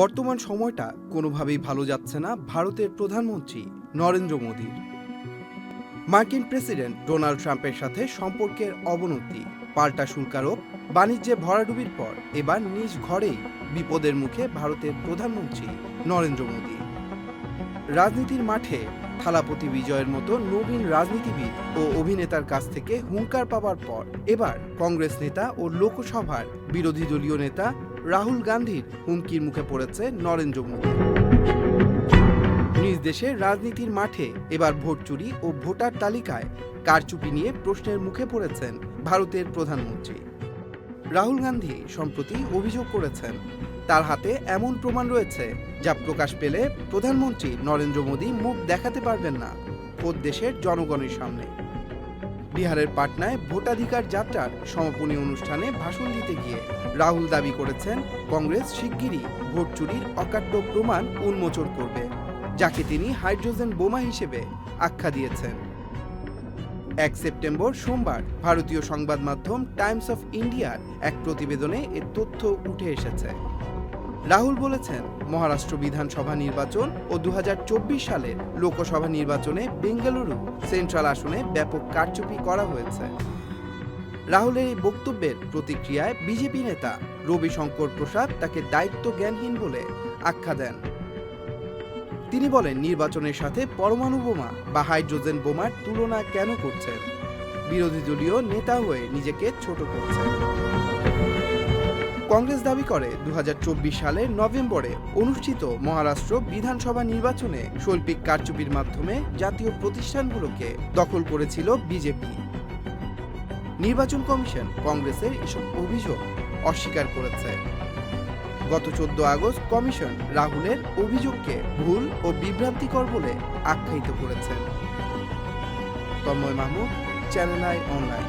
বর্তমান সময়টা কোনোভাবেই ভালো যাচ্ছে না ভারতের প্রধানমন্ত্রী নরেন্দ্র মোদীর মার্কিন প্রেসিডেন্ট ডোনাল্ড ট্রাম্পের সাথে সম্পর্কের অবনতি, পাল্টা শুল্কারোপ, বাণিজ্যে ভরাডুবির পর এবার নিজ ঘরেই বিপদের মুখে ভারতের প্রধানমন্ত্রী নরেন্দ্র মোদী। রাজনীতির মাঠে থালাপতি বিজয়ের মতো নবীন রাজনীতিবিদ ও অভিনেতার কাছ থেকে হুঙ্কার পাওয়ার পর এবার কংগ্রেস নেতা ও লোকসভার বিরোধী দলীয় নেতা রাহুল গান্ধীর হুমকির মুখে পড়েছে নরেন্দ্র মোদী। নিজ দেশে রাজনীতির মাঠে এবার ভোট চুরি ও ভোটার তালিকায় কারচুপি নিয়ে প্রশ্নের মুখে পড়েছেন ভারতের প্রধানমন্ত্রী। রাহুল গান্ধী সম্প্রতি অভিযোগ করেছেন, তার হাতে এমন প্রমাণ রয়েছে যা প্রকাশ পেলে প্রধানমন্ত্রী নরেন্দ্র মোদী মুখ দেখাতে পারবেন না খোদ দেশের জনগণের সামনে। বিহারের পাটনায় ভোটাধিকার যাত্রার সমাপনী অনুষ্ঠানে ভাষণ দিতে গিয়ে রাহুল দাবি করেছেন, কংগ্রেস শিগগিরই ভোট চুরির অকাট্য প্রমাণ উন্মোচন করবে, যাকে তিনি হাইড্রোজেন বোমা হিসেবে আখ্যা দিয়েছেন। এক সেপ্টেম্বর সোমবার ভারতীয় সংবাদ মাধ্যম টাইমস অফ ইন্ডিয়ার এক প্রতিবেদনে এ তথ্য উঠে এসেছে। রাহুল বলেছেন, মহারাষ্ট্র বিধানসভা নির্বাচন ও দু সালের লোকসভা নির্বাচনে বেঙ্গালুরু সেন্ট্রাল আসনে ব্যাপক কারচুপি করা হয়েছে। রাহুলের এই বক্তব্যের প্রতিক্রিয়ায় বিজেপি নেতা রবিশঙ্কর প্রসাদ তাকে দায়িত্ব জ্ঞানহীন বলে আখ্যা দেন। তিনি বলেন, নির্বাচনের সাথে পরমাণু বোমা বা হাইড্রোজেন বোমার তুলনা কেন করছেন? বিরোধী দলীয় নেতা হয়ে নিজেকে ছোট করছেন। কংগ্রেস দাবি করে দু সালের নভেম্বরে অনুষ্ঠিত মহারাষ্ট্র বিধানসভা নির্বাচনে শৈল্পিক কারচুপির মাধ্যমে জাতীয় প্রতিষ্ঠানগুলোকে দখল করেছিল বিজেপি। নির্বাচন কমিশন কংগ্রেসের এসব অভিযোগ অস্বীকার করেছে। গত চোদ্দ আগস্ট কমিশন রাহুলের অভিযোগকে ভুল ও বিভ্রান্তিকর বলে আখ্যায়িত করেছেন Tanmoy Mahmud, channel I online.